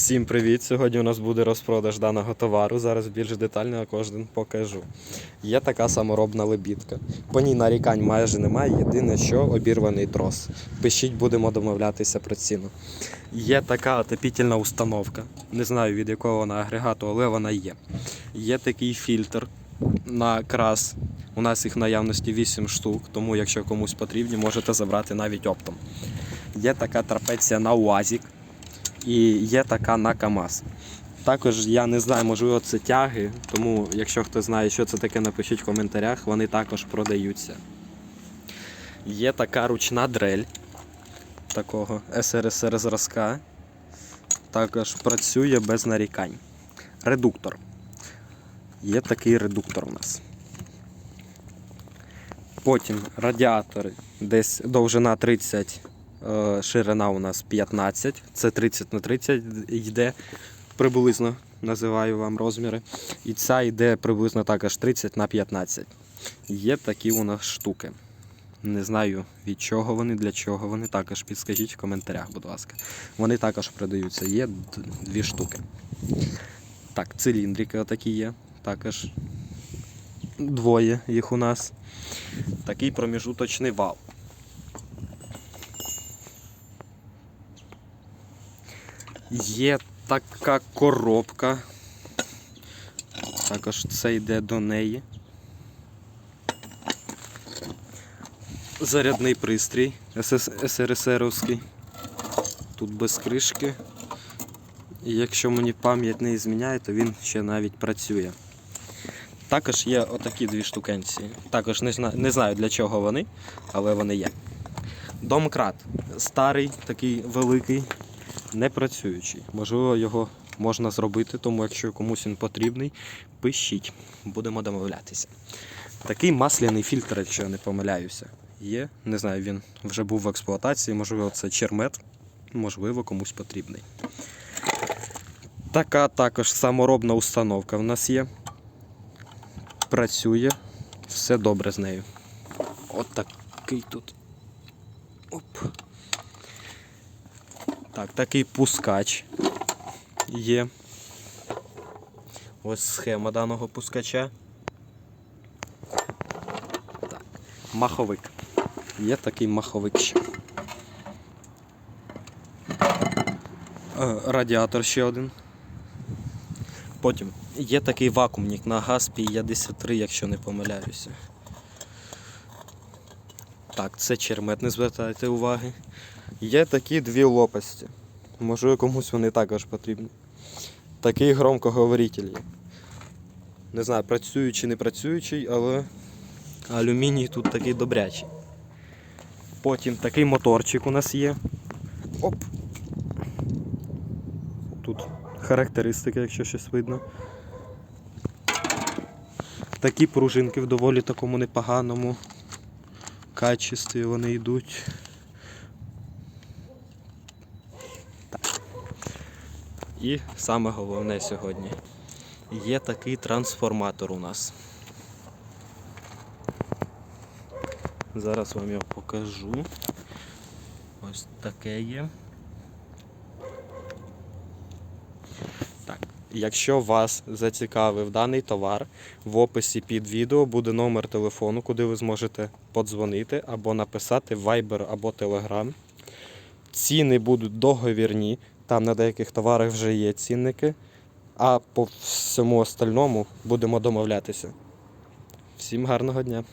Всім привіт! Сьогодні у нас буде розпродаж даного товару. Зараз більш детально кожен покажу. Є така саморобна лебідка. По ній нарікань майже немає. Єдине, що обірваний трос. Пишіть, будемо домовлятися про ціну. Є така отопітельна установка. Не знаю від якого вона агрегату, але вона є. Є такий фільтр на крас. У нас їх наявності 8 штук, тому якщо комусь потрібні, можете забрати навіть оптом. Є така трапеція на УАЗік і є така на КАМАЗ. Також я не знаю, можливо, це тяги, тому якщо хто знає, що це таке, напишіть в коментарях, вони також продаються. Є така ручна дрель такого СРСР зразка. Також працює без нарікань. Редуктор. Є такий редуктор у нас. Потім радіатори. Десь довжина 30, е, ширина у нас 15. Це 30 на 30 йде приблизно, називаю вам розміри. І ця йде приблизно також 30 на 15. Є такі у нас штуки. Не знаю від чого вони, для чого вони. Також підскажіть в коментарях, будь ласка. Вони також продаються. Є дві штуки. Так, циліндрики отакі є. Також двоє їх у нас. Такий проміжуточний вал. Є така коробка. Також це йде до неї. Зарядний пристрій СРСРовський. Тут без кришки. І якщо мені пам'ять не зміняє, то він ще навіть працює. Також є отакі дві штукенці. Також не знаю, не знаю для чого вони, але вони є. Домкрат старий, такий великий, не працюючий. Можливо, його можна зробити, тому якщо комусь він потрібний, пишіть, будемо домовлятися. Такий масляний фільтр, якщо я не помиляюся, є. Не знаю, він вже був в експлуатації, можливо, це чермет, можливо, комусь потрібний. Така також саморобна установка в нас є. Працює, все добре з нею. От такий тут. Оп. Так, такий пускач є. Ось схема даного пускача. Так. Маховик. Є такий маховик ще. Е, Радіатор ще один. Потім є такий вакуумник на газ 53, якщо не помиляюся. Так, це чермет, не звертайте уваги. Є такі дві лопасті. Можливо, комусь вони також потрібні. Такий громкоговоритель. Не знаю, працюючий чи не працюючий, але алюміній тут такий добрячий. Потім такий моторчик у нас є. Оп. Тут характеристики, якщо щось видно. Такі пружинки в доволі такому непоганому качестві вони йдуть. І саме головне сьогодні. Є такий трансформатор у нас. Зараз вам його покажу. Ось таке є. Якщо вас зацікавив даний товар, в описі під відео буде номер телефону, куди ви зможете подзвонити або написати Viber або Telegram. Ціни будуть договірні, там на деяких товарах вже є цінники, а по всьому остальному будемо домовлятися. Всім гарного дня!